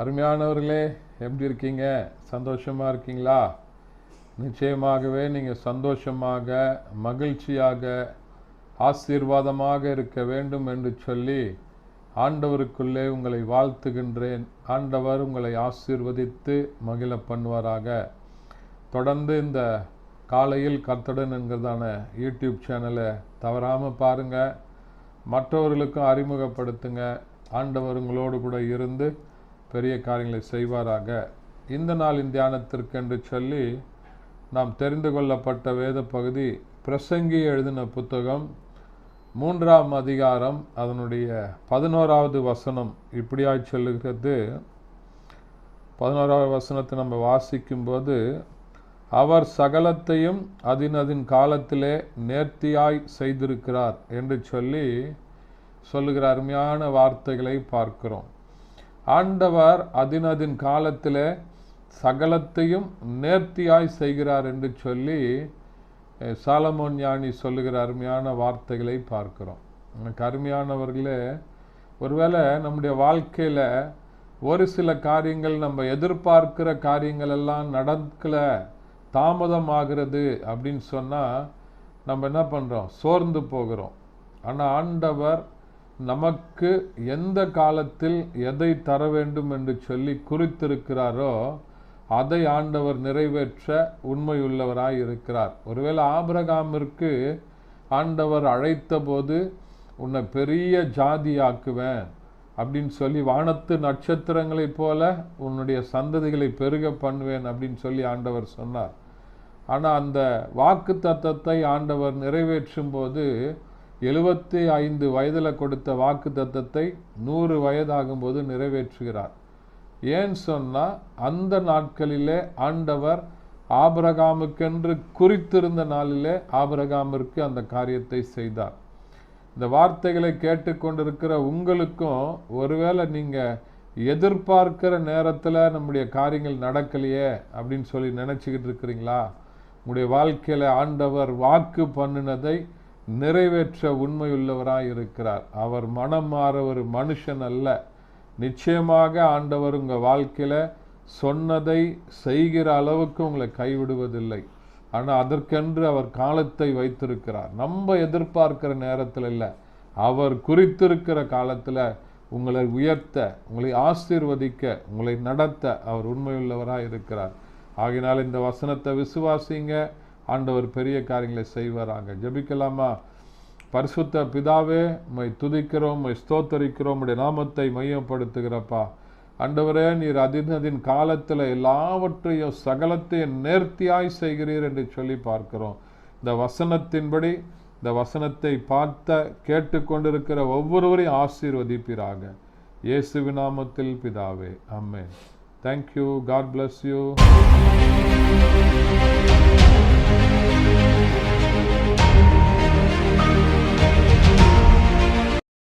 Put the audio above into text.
அருமையானவர்களே எப்படி இருக்கீங்க? சந்தோஷமாக இருக்கீங்களா? நிச்சயமாகவே நீங்கள் சந்தோஷமாக மகிழ்ச்சியாக ஆசீர்வாதமாக இருக்க வேண்டும் என்று சொல்லி ஆண்டவருக்குள்ளே உங்களை வாழ்த்துகின்றேன். ஆண்டவர் உங்களை ஆசீர்வதித்து மகிழ பண்ணுவாராக. தொடர்ந்து இந்த காலையில் கர்த்தடன் என்கிறதான யூடியூப் சேனலை தவறாமல் பாருங்கள் மற்றவர்களுக்கும் அறிமுகப்படுத்துங்க. ஆண்டவர் உங்களோடு கூட இருந்து பெரிய காரியங்களை செய்வாராக. இந்த நாளின் தியானத்திற்கென்று சொல்லி நாம் தெரிந்து கொள்ளப்பட்ட வேத பகுதி பிரசங்கி எழுதின புத்தகம் மூன்றாம் அதிகாரம் அதனுடைய பதினோராவது வசனம். இப்படியாய் சொல்லுகிறது. பதினோராவது வசனத்தை நம்ம வாசிக்கும்போது அவர் சகலத்தையும் அதின் அதன் காலத்திலே நேர்த்தியாய் செய்திருக்கிறார் என்று சொல்லி சொல்லுகிற அருமையான வார்த்தைகளை பார்க்கிறோம். ஆண்டவர் அதினதின் காலத்தில் சகலத்தையும் நேர்த்தியாய் செய்கிறார் என்று சொல்லி சாலமோன் ஞானி சொல்லுகிற அருமையான வார்த்தைகளை பார்க்கிறோம். எனக்கு அருமையானவர்களே ஒருவேளை நம்முடைய வாழ்க்கையில் ஒரு சில காரியங்கள் நம்ம எதிர்பார்க்கிற காரியங்கள் எல்லாம் நடக்கல தாமதம் ஆகிறது அப்படின்னு சொன்னால் நம்ம என்ன பண்ணுறோம் சோர்ந்து போகிறோம். ஆனால் ஆண்டவர் நமக்கு எந்த காலத்தில் எதை தர வேண்டும் என்று சொல்லி குறித்திருக்கிறாரோ அதை ஆண்டவர் நிறைவேற்ற உண்மையுள்ளவராய் இருக்கிறார். ஒருவேளை ஆபிரகாமிற்கு ஆண்டவர் அழைத்தபோது உன்னை பெரிய ஜாதியாக்குவேன் அப்படின்னு சொல்லி வானத்து நட்சத்திரங்களைப் போல உன்னுடைய சந்ததிகளை பெருக பண்ணுவேன் அப்படின்னு சொல்லி ஆண்டவர் சொன்னார். ஆனால் அந்த வாக்கு தத்தத்தை ஆண்டவர் நிறைவேற்றும் போது எழுபத்தி ஐந்து வயதில் கொடுத்த வாக்கு தத்தத்தை நூறு வயதாகும்போது நிறைவேற்றுகிறார். ஏன் சொன்னால் அந்த நாட்களிலே ஆண்டவர் ஆபரகாமுக்கென்று குறித்திருந்த நாளிலே ஆபரகாமிற்கு அந்த காரியத்தை செய்தார். இந்த வார்த்தைகளை கேட்டுக்கொண்டிருக்கிற உங்களுக்கும் ஒருவேளை நீங்கள் எதிர்பார்க்கிற நேரத்தில் நம்முடைய காரியங்கள் நடக்கலையே அப்படின்னு சொல்லி நினச்சிக்கிட்டு இருக்கிறீங்களா? உங்களுடைய வாழ்க்கையில் ஆண்டவர் வாக்கு பண்ணினதை நிறைவேற்ற உண்மையுள்ளவராய் இருக்கிறார் அவர் மனம் மாற ஒரு மனுஷன் அல்ல. நிச்சயமாக ஆண்டவர் உங்கள் வாழ்க்கையில் சொன்னதை செய்கிற அளவுக்கு உங்களை கைவிடுவதில்லை. ஆனால் அதற்கென்று அவர் காலத்தை வைத்திருக்கிறார். நம்ம எதிர்பார்க்கிற நேரத்தில் இல்லை. அவர் குறித்திருக்கிற காலத்தில் உங்களை உயர்த்த உங்களை ஆசீர்வதிக்க உங்களை நடத்த அவர் உண்மையுள்ளவராக இருக்கிறார் ஆகையினால் இந்த வசனத்தை விசுவாசிங்க. ஆண்டவர் பெரிய காரியங்களை செய்வாராங்க ஜெபிக்கலாமா? பரிசுத்த பிதாவே உம்மை துதிக்கிறோம் உம்மை ஸ்தோத்தரிக்கிறோம் உடைய நாமத்தை மையப்படுத்துகிறப்பா. அண்டவரே நீர் அதினதின் காலத்தில் எல்லாவற்றையும் சகலத்தையும் நேர்த்தியாய் செய்கிறீர் என்று சொல்லி பார்க்கிறோம். இந்த வசனத்தின்படி இந்த வசனத்தை பார்த்த கேட்டுக்கொண்டிருக்கிற ஒவ்வொருவரையும் ஆசீர்வதிப்பீராக. இயேசு நாமத்தில் பிதாவே அம்மே தேங்க்யூ காட் பிளஸ் யூ